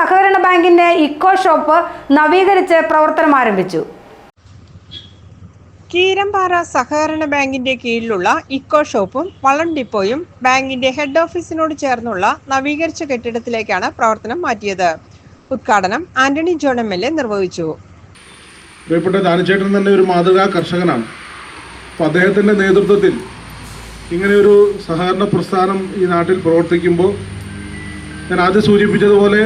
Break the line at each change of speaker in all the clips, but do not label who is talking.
സഹകരണ ബാങ്കിന്റെ eco shop നവീകരിച്ച് പ്രവർത്തനം ആരംഭിച്ചു.
കീരമ്പാറ സഹകരണ ബാങ്കിന്റെ കീഴിലുള്ള ഇക്കോ ഷോപ്പും വളം ഡിപ്പോയും ബാങ്കിന്റെ ഹെഡ് ഓഫീസിനോട് ചേർന്നുള്ള നവീകരിച്ച കെട്ടിടത്തിലേക്കാണ് പ്രവർത്തനം മാറ്റിയത്. ഉദ്ഘാടനം Antony John M L A നിർവഹിച്ചു.
പ്രിയപ്പെട്ട തന്നെ ഒരു മാതൃകാ കർഷകനാണ്. അപ്പോൾ അദ്ദേഹത്തിന്റെ നേതൃത്വത്തിൽ ഇങ്ങനെയൊരു സഹകരണ പ്രസ്ഥാനം ഈ നാട്ടിൽ പ്രവർത്തിക്കുമ്പോൾ ഞാൻ ആദ്യം സൂചിപ്പിച്ചതുപോലെ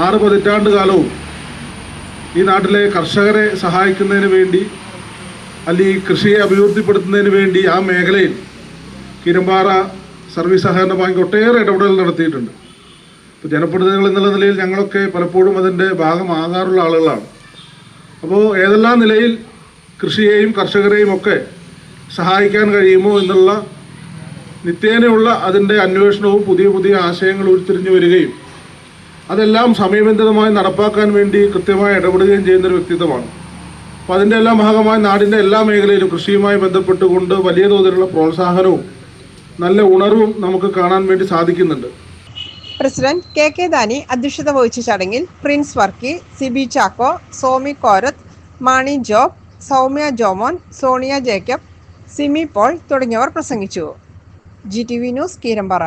ആറ് പതിറ്റാണ്ട് കാലവും ഈ നാട്ടിലെ കർഷകരെ സഹായിക്കുന്നതിന് വേണ്ടി അല്ലെങ്കിൽ കൃഷിയെ അഭിവൃദ്ധിപ്പെടുത്തുന്നതിന് വേണ്ടി ആ മേഖലയിൽ കിരമ്പാറ സർവീസ് സഹകരണ ബാങ്ക് ഒട്ടേറെ ഇടപെടൽ നടത്തിയിട്ടുണ്ട്. ഇപ്പോൾ ജനപ്രതിനിധികൾ എന്നുള്ള നിലയിൽ ഞങ്ങളൊക്കെ പലപ്പോഴും അതിന്റെ ഭാഗമാകാറുള്ള ആളുകളാണ്. അപ്പോൾ ഏതെല്ലാം നിലയിൽ കൃഷിയെയും കർഷകരെയും ഒക്കെ സഹായിക്കാൻ കഴിയുമോ എന്നുള്ള നിത്യേനയുള്ള അതിന്റെ അന്വേഷണവും പുതിയ പുതിയ ആശയങ്ങൾ ഉരുത്തിരിഞ്ഞു വരികയും അതെല്ലാം സമയബന്ധിതമായി നടപ്പാക്കാൻ വേണ്ടി കൃത്യമായി ഇടപെടുകയും ചെയ്യുന്നൊരു വ്യക്തിത്വമാണ്. അപ്പോൾ അതിന്റെ എല്ലാം ഭാഗമായി നാടിന്റെ എല്ലാ മേഖലയിലും കൃഷിയുമായി ബന്ധപ്പെട്ടുകൊണ്ട് വലിയ തോതിലുള്ള പ്രോത്സാഹനവും നല്ല ഉണർവും നമുക്ക് കാണാൻ വേണ്ടി സാധിക്കുന്നുണ്ട്.
പ്രസിഡന്റ് കെ കെ ദാനി അധ്യക്ഷത വഹിച്ച ചടങ്ങിൽ പ്രിൻസ് വർക്കി സിബി ചാക്കോ സോമി കോരത്ത് മാണി ജോബ് സൗമ്യ ജോമോൻ സോണിയ ജേക്കബ് സിമി പോൾ തുടങ്ങിയവർ പ്രസംഗിച്ചു. G T V news Keerampara.